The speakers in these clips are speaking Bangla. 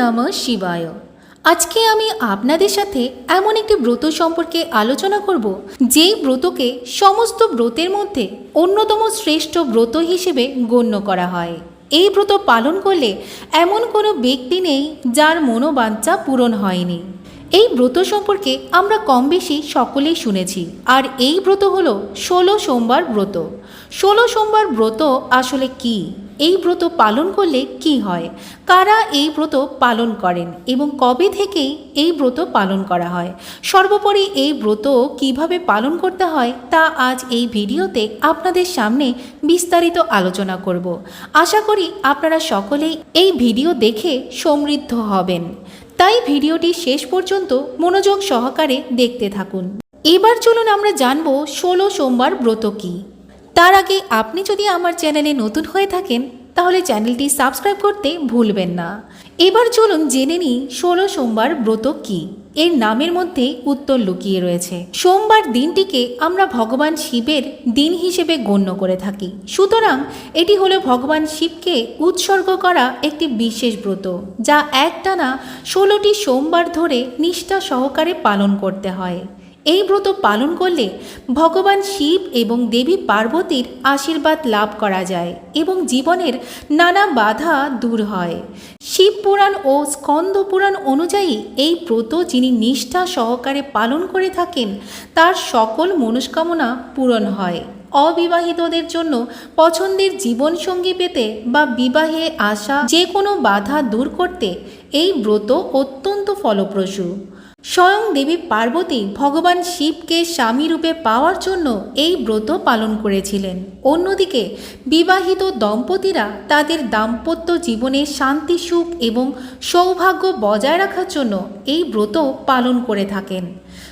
নমঃ শিবায়। আজকে আমি আপনাদের সাথে এমন একটি ব্রত সম্পর্কে আলোচনা করব, যেই ব্রতকে সমস্ত ব্রতের মধ্যে অন্যতম শ্রেষ্ঠ ব্রত হিসেবে গণ্য করা হয়। এই ব্রত পালন করলে এমন কোনো ব্যক্তি নেই যার মনোবাঞ্ছা পূরণ হয়নি। এই ব্রত সম্পর্কে আমরা কম বেশি সকলেই শুনেছি, আর এই ব্রত হলো ষোলো সোমবার ব্রত। ষোলো সোমবার ব্রত আসলে কি? এই ব্রত পালন করলে কি হয়? কারা এই ব্রত পালন করেন এবং কবে থেকেই এই ব্রত পালন করা হয়? সর্বোপরি এই ব্রত কীভাবে পালন করতে হয় তা আজ এই ভিডিওতে আপনাদের সামনে বিস্তারিত আলোচনা করব। আশা করি আপনারা সকলেই এই ভিডিও দেখে সমৃদ্ধ হবেন। তাই ভিডিওটি শেষ পর্যন্ত মনোযোগ সহকারে দেখতে থাকুন। এবার চলুন আমরা জানব ষোলো সোমবার ব্রত কী। তার আগে আপনি যদি আমার চ্যানেলে নতুন হয়ে থাকেন, তাহলে চ্যানেলটি সাবস্ক্রাইব করতে ভুলবেন না। এবার চলুন জেনে নিই ষোলো সোমবার ব্রত কী? এর নামের মধ্যে উত্তর লুকিয়ে রয়েছে। সোমবার দিনটিকে আমরা ভগবান শিবের দিন হিসেবে গণ্য করে থাকি। সুতরাং এটি হলো ভগবান শিবকে উৎসর্গ করা একটি বিশেষ ব্রত, যা একটানা ষোলোটি সোমবার ধরে নিষ্ঠা সহকারে পালন করতে হয়। এই ব্রত পালন করলে ভগবান শিব এবং দেবী পার্বতীর আশীর্বাদ লাভ করা যায় এবং জীবনের নানা বাধা দূর হয়। শিব পুরাণ ও স্কন্দ পুরাণ অনুযায়ী এই ব্রত যিনি নিষ্ঠা সহকারে পালন করে থাকেন, তার সকল মনস্কামনা পূরণ হয়। অবিবাহিতদের জন্য পছন্দের জীবনসঙ্গী পেতে বা বিবাহে আসা যে কোনো বাধা দূর করতে এই ব্রত অত্যন্ত ফলপ্রসূ। স্বয়ং দেবী পার্বতী ভগবান শিবকে স্বামী রূপে পাওয়ার জন্য এই ব্রত পালন করেছিলেন। অন্যদিকে বিবাহিত দম্পতিরা তাদের দাম্পত্য জীবনে শান্তি, সুখ এবং সৌভাগ্য বজায় রাখার জন্য এই ব্রত পালন করে থাকেন।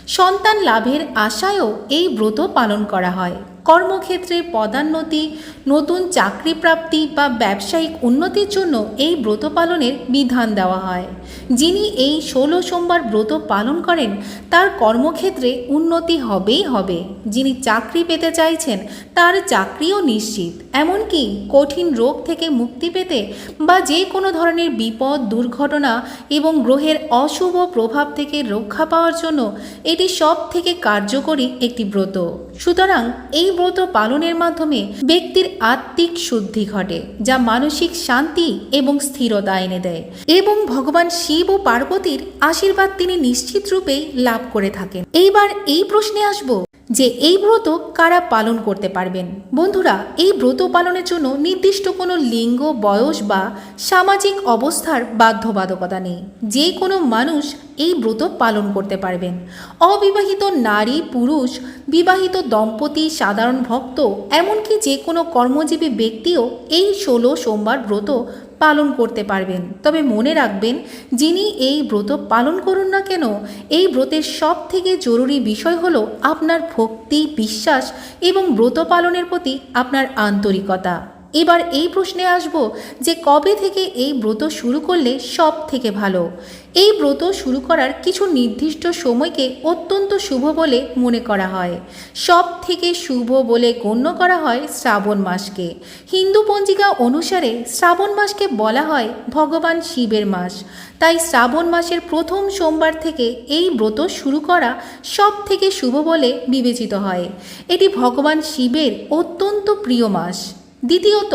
সন্তান লাভের আশায়ও এই ব্রত পালন করা হয়। কর্মক্ষেত্রে পদান্নতি, নতুন চাকরি প্রাপ্তি বা ব্যবসায়িক উন্নতির জন্য এই ব্রত পালনের বিধান দেওয়া হয়। যিনি এই ষোলো সোমবার ব্রত পালন করেন, তার কর্মক্ষেত্রে উন্নতি হবেই হবে। যিনি চাকরি পেতে চাইছেন, তার চাকরিও নিশ্চিত। এমনকি কঠিন রোগ থেকে মুক্তি পেতে বা যে কোনো ধরনের বিপদ, দুর্ঘটনা এবং গ্রহের অশুভ প্রভাব থেকে রক্ষা পাওয়ার জন্য এটি সব থেকে কার্যকরী একটি ব্রত। সুতরাং এই ব্রত পালনের মাধ্যমে ব্যক্তির আত্মিক শুদ্ধি ঘটে, যা মানসিক শান্তি এবং স্থিরতা এনে দেয়। এবং ভগবান শিব ও পার্বতীর আশীর্বাদ তিনি নিশ্চিত রূপেই লাভ করে থাকেন। এইবার এই প্রশ্নে আসব যে এই ব্রত কারা পালন করতে পারবেন? বন্ধুরা, এই ব্রত পালনের জন্য নির্দিষ্ট কোনো লিঙ্গ, বয়স বা সামাজিক অবস্থার বাধ্যবাধকতা নেই। যে কোনো মানুষ এই ব্রত পালন করতে পারবেন। অবিবাহিত নারী, পুরুষ, বিবাহিত দম্পতি, সাধারণ ভক্ত, এমনকি যে কোনো কর্মজীবী ব্যক্তিও এই ষোলো সোমবার ব্রত পালন করতে পারবেন। তবে মনে রাখবেন, যিনি এই ব্রত পালন করুন না কেন, এই ব্রতের সব থেকে জরুরি বিষয় হল আপনার ভক্তি, বিশ্বাস এবং ব্রত পালনের প্রতি আপনার আন্তরিকতা। এবার এই প্রশ্নে আসব যে কবে থেকে এই ব্রত শুরু করলে সব থেকে ভালো? এই ব্রত শুরু করার কিছু নির্দিষ্ট সময়কে অত্যন্ত শুভ বলে মনে করা হয়। সব থেকে শুভ বলে গণ্য করা হয় শ্রাবণ মাসকে। হিন্দু পঞ্জিকা অনুসারে শ্রাবণ মাসকে বলা হয় ভগবান শিবের মাস। তাই শ্রাবণ মাসের প্রথম সোমবার থেকে এই ব্রত শুরু করা সব থেকে শুভ বলে বিবেচিত হয়। এটি ভগবান শিবের অত্যন্ত প্রিয় মাস। দ্বিতীয়ত,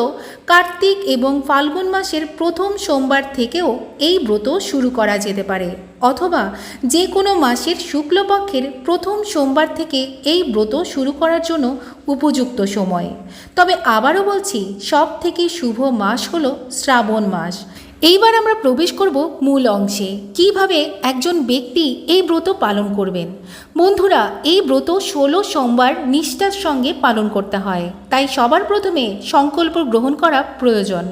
কার্তিক এবং ফাল্গুন মাসের প্রথম সোমবার থেকেও এই ব্রত শুরু করা যেতে পারে, অথবা যে কোনো মাসের শুক্লপক্ষের প্রথম সোমবার থেকে এই ব্রত শুরু করার জন্য উপযুক্ত সময়। তবে আবারও বলছি সব থেকে শুভ মাস হল শ্রাবণ মাস। এইবার আমরা প্রবেশ করব মূল অংশে। কীভাবে একজন ব্যক্তি এই ব্রত পালন করবেন? বন্ধুরা, এই ব্রত ষোলো সোমবার নিষ্ঠার সঙ্গে পালন করতে হয়। তাই সবার প্রথমে সংকল্প গ্রহণ করা প্রয়োজন।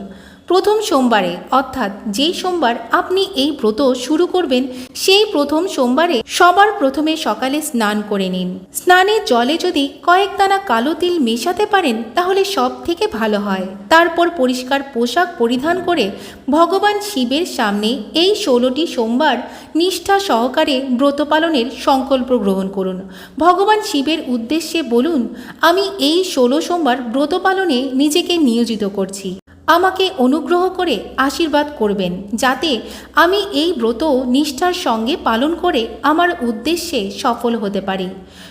প্রথম সোমবারে, অর্থাৎ যেই সোমবার আপনি এই ব্রত শুরু করবেন, সেই প্রথম সোমবারে সবার প্রথমে সকালে স্নান করে নিন। স্নানের জলে যদি কয়েক দানা কালো তিল মেশাতে পারেন, তাহলে সব থেকে ভালো হয়। তারপর পরিষ্কার পোশাক পরিধান করে ভগবান শিবের সামনে এই ষোলোটি সোমবার নিষ্ঠা সহকারে ব্রত পালনের সংকল্প গ্রহণ করুন। ভগবান শিবের উদ্দেশ্যে বলুন, আমি এই ষোলো সোমবার ব্রত পালনে নিজেকে নিয়োজিত করছি। আমাকে অনুগ্রহ করে আশীর্বাদ করবেন, যাতে আমি এই ব্রত নিষ্ঠার সঙ্গে পালন করে আমার উদ্দেশ্যে সফল হতে পারি।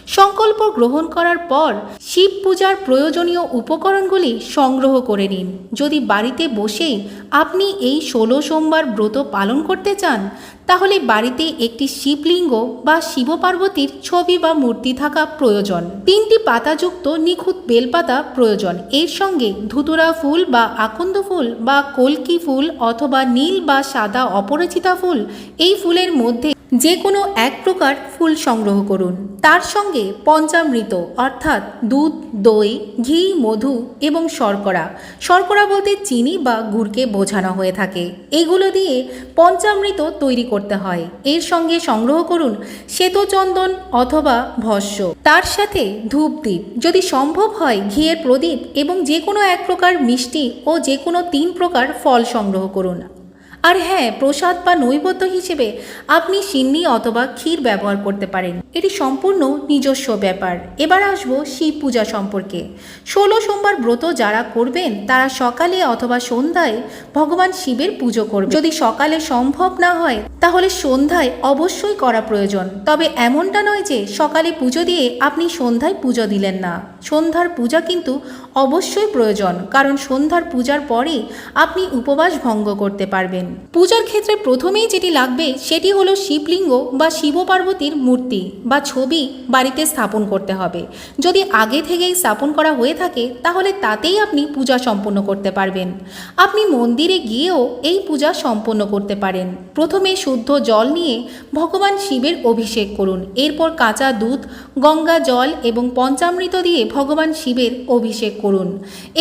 সংকল্প গ্রহণ করার পর শিব পূজার প্রয়োজনীয় উপকরণগুলি সংগ্রহ করে নিন। যদি বাড়িতে বসেই আপনি এই ষোলো সোমবার ব্রত পালন করতে চান তাহলে বাড়িতে একটি শিবলিঙ্গ বা শিব পার্বতীর ছবি বা মূর্তি থাকা প্রয়োজন। তিনটি পাতাযুক্ত নিখুঁত বেলপাতা প্রয়োজন। এর সঙ্গে ধুতুরা ফুল বা আকন্দ ফুল বা কলকি ফুল অথবা নীল বা সাদা অপরিচিতা ফুল এই ফুলের মধ্যে যে কোনো এক প্রকার ফুল সংগ্রহ করুন। তার সঙ্গে পঞ্চামৃত, অর্থাৎ দুধ, দই, ঘি, মধু এবং শর্করা। শর্করা বলতে চিনি বা গুড়কে বোঝানো হয়ে থাকে। এগুলো দিয়ে পঞ্চামৃত তৈরি করতে হয়। এর সঙ্গে সংগ্রহ করুন শ্বেতচন্দন অথবা ভস্য। তার সাথে ধূপদীপ। যদি সম্ভব হয় ঘিয়ের প্রদীপ এবং যে কোনো এক প্রকার মিষ্টি ও যে কোনো তিন প্রকার ফল সংগ্রহ করুন। আর হ্যাঁ প্রসাদ বা নৈবেদ্য হিসেবে আপনি সিন্নি অথবা ক্ষীর ব্যবহার করতে পারেন। এটি সম্পূর্ণ নিজস্ব ব্যাপার। এবার আসব শিব পূজা সম্পর্কে। ষোলো সোমবার ব্রত যারা করবেন, তারা সকালে অথবা সন্ধ্যায় ভগবান শিবের পুজো করবে। যদি সকালে সম্ভব না হয়, তাহলে সন্ধ্যায় অবশ্যই করা প্রয়োজন। তবে এমনটা নয় যে সকালে পুজো দিয়ে আপনি সন্ধ্যায় পুজো দিলেন না। সন্ধ্যার পূজা কিন্তু অবশ্যই প্রয়োজন, কারণ সন্ধ্যার পূজার পরেই আপনি উপবাস ভঙ্গ করতে পারবেন। পূজার ক্ষেত্রে প্রথমেই যেটি লাগবে, সেটি হলো শিবলিঙ্গ বা শিব পার্বতীর মূর্তি বা ছবি বাড়িতে স্থাপন করতে হবে। যদি আগে থেকেই স্থাপন করা হয়ে থাকে, তাহলে তাতেই আপনি পূজা সম্পন্ন করতে পারবেন। আপনি মন্দিরে গিয়েও এই পূজা সম্পন্ন করতে পারেন। প্রথমে শুদ্ধ জল নিয়ে ভগবান শিবের অভিষেক করুন। এরপর কাঁচা দুধ, গঙ্গা জল এবং পঞ্চামৃত দিয়ে ভগবান শিবের অভিষেক করুন।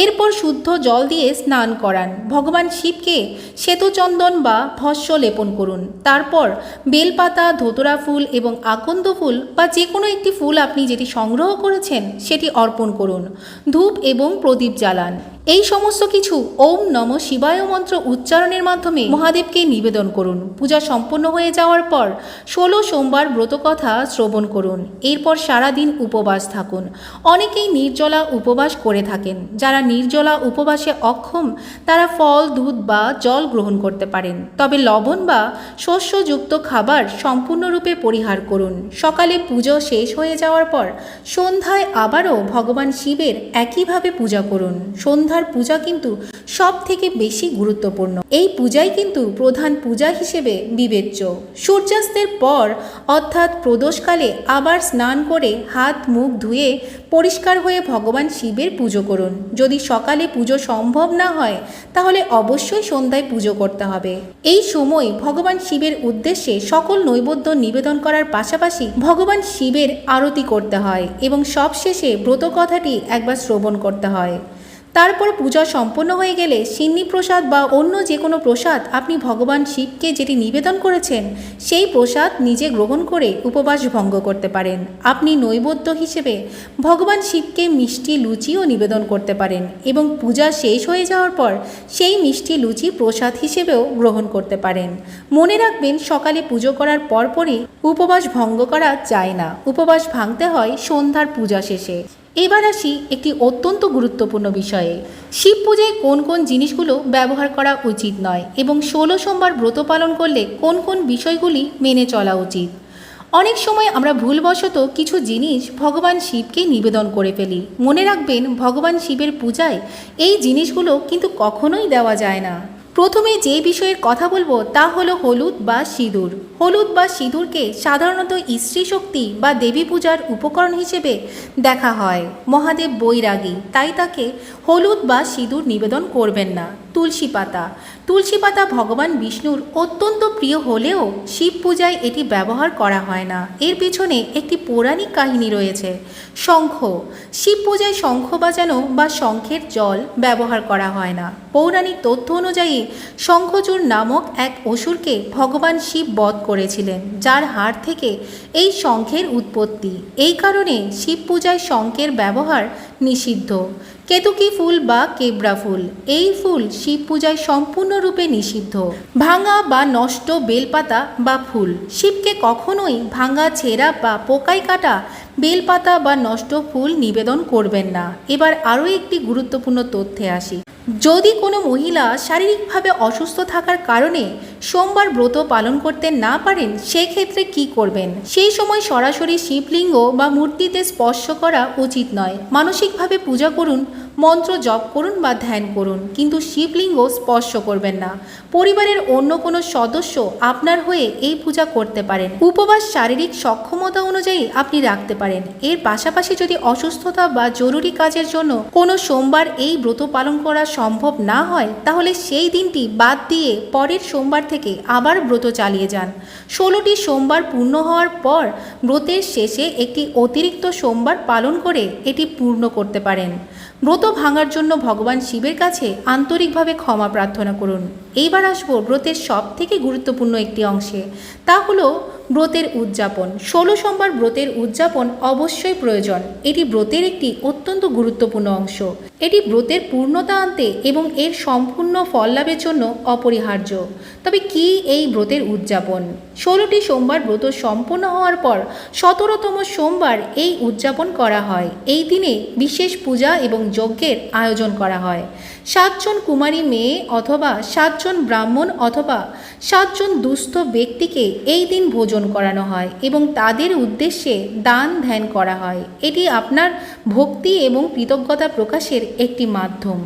এরপর শুদ্ধ জল দিয়ে স্নান করান। ভগবান শিবকে শ্বেতচন্দন বা ভস্য লেপন করুন। তারপর বেলপাতা, ধোতরা ফুল এবং আকন্দ ফুল বা যে কোনো একটি ফুল আপনি যেটি সংগ্রহ করেছেন, সেটি অর্পণ করুন। ধূপ এবং প্রদীপ জ্বালান। এই সমস্ত কিছু ওম নম শিবায় মন্ত্র উচ্চারণের মাধ্যমে মহাদেবকে নিবেদন করুন। পূজা সম্পন্ন হয়ে যাওয়ার পর ষোলো সোমবার ব্রতকথা শ্রবণ করুন। এরপর সারাদিন উপবাস থাকুন। অনেকেই নির্জলা উপবাস করে থাকেন। যারা নির্জলা উপবাসে অক্ষম, তারা ফল, দুধ বা জল গ্রহণ করতে পারেন। তবে লবণ বা শস্যযুক্ত খাবার সম্পূর্ণরূপে পরিহার করুন। সকালে পুজো শেষ হয়ে যাওয়ার পর সন্ধ্যায় আবারও ভগবান শিবের একইভাবে পূজা করুন। সন্ধ্যার পূজা কিন্তু সব থেকে বেশি গুরুত্বপূর্ণ। এই পূজাই কিন্তু প্রধান পূজা হিসেবে বিবেচ্য। সূর্যাস্তের পর অর্থাৎ প্রদোষকালে আবার স্নান করে হাত মুখ ধুয়ে পরিষ্কার হয়ে ভগবান শিবের পুজো করুন। যদি সকালে পুজো সম্ভব না হয়, তাহলে অবশ্যই সন্ধ্যায় পুজো করতে হবে। এই সময় ভগবান শিবের উদ্দেশ্যে সকল নৈবেদ্য নিবেদন করার পাশাপাশি ভগবান শিবের আরতি করতে হয় এবং সবশেষে ব্রত কথাটি একবার শ্রবণ করতে হয়। তারপর পূজা সম্পন্ন হয়ে গেলে সিন্নি প্রসাদ বা অন্য যে কোনো প্রসাদ আপনি ভগবান শিবকে যেটি নিবেদন করেছেন, সেই প্রসাদ নিজে গ্রহণ করে উপবাস ভঙ্গ করতে পারেন। আপনি নৈবেদ্য হিসেবে ভগবান শিবকে মিষ্টি লুচিও নিবেদন করতে পারেন এবং পূজা শেষ হয়ে যাওয়ার পর সেই মিষ্টি লুচি প্রসাদ হিসেবেও গ্রহণ করতে পারেন। মনে রাখবেন, সকালে পুজো করার পরপরই উপবাস ভঙ্গ করা যায় না। উপবাস ভাঙতে হয় সন্ধ্যার পূজা শেষে। এবার আসি একটি অত্যন্ত গুরুত্বপূর্ণ বিষয়ে। শিব পূজায় কোন কোন জিনিসগুলো ব্যবহার করা উচিত নয় এবং ষোলো সোমবার ব্রত পালন করলে কোন কোন বিষয়গুলি মেনে চলা উচিত? অনেক সময় আমরা ভুলবশত কিছু জিনিস ভগবান শিবকে নিবেদন করে ফেলি। মনে রাখবেন, ভগবান শিবের পূজায় এই জিনিসগুলো কিন্তু কখনোই দেওয়া যায় না। প্রথমে যে বিষয়ের কথা বলব তা হলো হলুদ বা সিঁদুর। হলুদ বা সিঁদুরকে সাধারণত স্ত্রী শক্তি বা দেবী পূজার উপকরণ হিসেবে দেখা হয়। মহাদেব বৈরাগী, তাই তাকে হলুদ বা সিঁদুর নিবেদন করবেন না। তুলসী পাতা। তুলসী পাতা ভগবান বিষ্ণুর অত্যন্ত প্রিয় হলেও শিব পূজায় এটি ব্যবহার করা হয় না। এর পেছনে একটি পৌরাণিক কাহিনী রয়েছে। শঙ্খ। শিব পূজায় শঙ্খ বাজানো বা শঙ্খের জল ব্যবহার করা হয় না। পৌরাণিক তথ্য অনুযায়ী শঙ্খচূড় নামক এক অসুরকে ভগবান শিব বধ করেছিলেন, যার হাড় থেকে এই শঙ্খের উৎপত্তি। এই কারণে শিব পূজায় শঙ্খের ব্যবহার নিষিদ্ধ। কেতুকি ফুল বা কেবরা ফুল? এই ফুল শিব পূজায় সম্পূর্ণরূপে নিষিদ্ধ। ভাঙা বা নষ্ট বেলপাতা বা ফুল। শিবকে কখনোই ভাঙা, ছেঁড়া বা পোকায় কাটা বেলপাতা বা নষ্ট ফুল নিবেদন করবেন না। এবার আরও একটি গুরুত্বপূর্ণ তথ্যে আসি। যদি কোনো মহিলা শারীরিকভাবে অসুস্থ থাকার কারণে সোমবার ব্রত পালন করতে না পারেন, সেক্ষেত্রে কি করবেন? সেই সময় সরাসরি শিবলিঙ্গ বা মূর্তিতে স্পর্শ করা উচিত নয়। মানসিকভাবে পূজা করুন মন্ত্র জপ করুন বা ধ্যান করুন, কিন্তু শিবলিঙ্গ স্পর্শ করবেন না। পরিবারের অন্য কোনো সদস্য আপনার হয়ে এই পূজা করতে পারেন। উপবাস শারীরিক সক্ষমতা অনুযায়ী আপনি রাখতে পারেন। এর পাশাপাশি যদি অসুস্থতা বা জরুরি কাজের জন্য কোনো সোমবার এই ব্রত পালন করা সম্ভব না হয়, তাহলে সেই দিনটি বাদ দিয়ে পরের সোমবার থেকে আবার ব্রত চালিয়ে যান। ষোলোটি সোমবার পূর্ণ হওয়ার পর ব্রতের শেষে একটি অতিরিক্ত সোমবার পালন করে এটি পূর্ণ করতে পারেন। ব্রত ভাঙার জন্য ভগবান শিবের কাছে আন্তরিকভাবে ক্ষমা প্রার্থনা করুন। এইবার আসব ব্রতের সব থেকে গুরুত্বপূর্ণ একটি অংশে। তা হলো ব্রতের উদযাপন। ষোলো সোমবার ব্রতের উদযাপন অবশ্যই প্রয়োজন। এটি ব্রতের একটি অত্যন্ত গুরুত্বপূর্ণ অংশ। এটি ব্রতের পূর্ণতা আনতে এবং এর সম্পূর্ণ ফল লাভের জন্য অপরিহার্য। তবে কি এই ব্রতের উদযাপন? ষোলোটি সোমবার ব্রত সম্পন্ন হওয়ার পর সতেরোতম সোমবার এই উদযাপন করা হয়। এই দিনে বিশেষ পূজা এবং যজ্ঞের আয়োজন করা হয়। সাতজন কুমারী মেয়ে অথবা সাতজন ব্রাহ্মণ অথবা সাতজন দুস্থ ব্যক্তিকে এই দিন ভোজন করানো হয় এবং তাদের উদ্দেশ্যে দান ধ্যান করা হয়। এটি আপনার ভক্তি এবং কৃতজ্ঞতা প্রকাশের একটি মাধ্যম।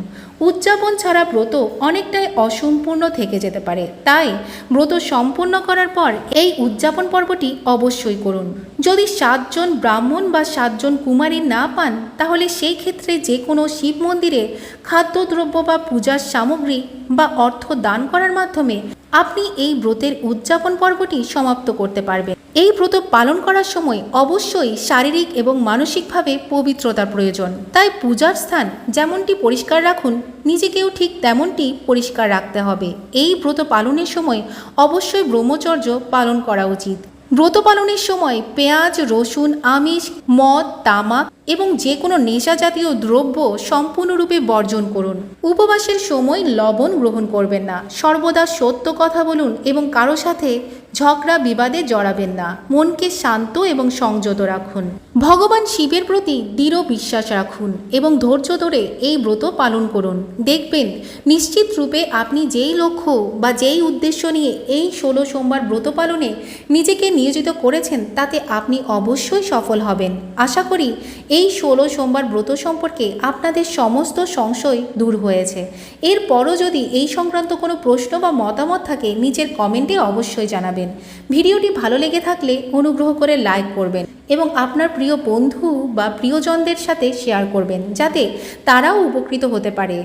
উদযাপন ছাড়া ব্রত অনেকটাই অসম্পূর্ণ থেকে যেতে পারে। তাই ব্রত সম্পূর্ণ করার পর এই উদযাপন পর্বটি অবশ্যই করুন। যদি সাতজন ব্রাহ্মণ বা সাতজন কুমারী না পান, তাহলে সেই ক্ষেত্রে যে কোনো শিব মন্দিরে খাদ্যদ্রব্য বা পূজার সামগ্রী বা অর্থ দান করার মাধ্যমে আপনি এই ব্রতের উদযাপন পর্বটি সমাপ্ত করতে পারবেন। এই ব্রত পালন করার সময় অবশ্যই শারীরিক এবং মানসিকভাবে পবিত্রতার প্রয়োজন। তাই পূজার স্থান যেমনটি পরিষ্কার রাখুন, নিজেকেও ঠিক তেমনটি পরিষ্কার রাখতে হবে। এই ব্রত পালনের সময় অবশ্যই ব্রহ্মচর্য পালন করা উচিত। ব্রত পালনের সময় পেঁয়াজ, রসুন, আমিষ, মদ, তামাক এবং যে কোনো নেশা জাতীয় দ্রব্য সম্পূর্ণরূপে বর্জন করুন। উপবাসের সময় লবণ গ্রহণ করবেন না। সর্বদা সত্য কথা বলুন এবং কারও সাথে ঝগড়া বিবাদে জড়াবেন না। মনকে শান্ত এবং সংযত রাখুন। ভগবান শিবের প্রতি দৃঢ় বিশ্বাস রাখুন এবং ধৈর্য ধরে এই ব্রত পালন করুন। দেখবেন, নিশ্চিত রূপে আপনি যেই লক্ষ্য বা যেই উদ্দেশ্য নিয়ে এই ষোলো সোমবার ব্রত পালনে নিজেকে নিয়োজিত করেছেন, তাতে আপনি অবশ্যই সফল হবেন। আশা করি, এই ষোলো সোমবার ব্রত সম্পর্কে আপনাদের সমস্ত সংশয় দূর হয়েছে। এরপরও যদি এই সংক্রান্ত কোনো প্রশ্ন বা মতামত থাকে, নিচের কমেন্টে অবশ্যই জানাবেন। ভিডিওটি ভালো লেগে থাকলে অনুগ্রহ করে লাইক করবেন এবং আপনার প্রিয় বন্ধু বা প্রিয়জনদের সাথে শেয়ার করবেন, যাতে তারাও উপকৃত হতে পারে।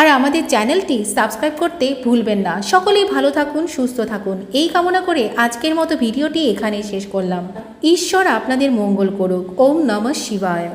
আর আমাদের চ্যানেলটি সাবস্ক্রাইব করতে ভুলবেন না। সকলেই ভালো থাকুন, সুস্থ থাকুন। এই কামনা করে আজকের মতো ভিডিওটি এখানেই শেষ করলাম। ঈশ্বর আপনাদের মঙ্গল করুক। ওম নমঃ শিবায়।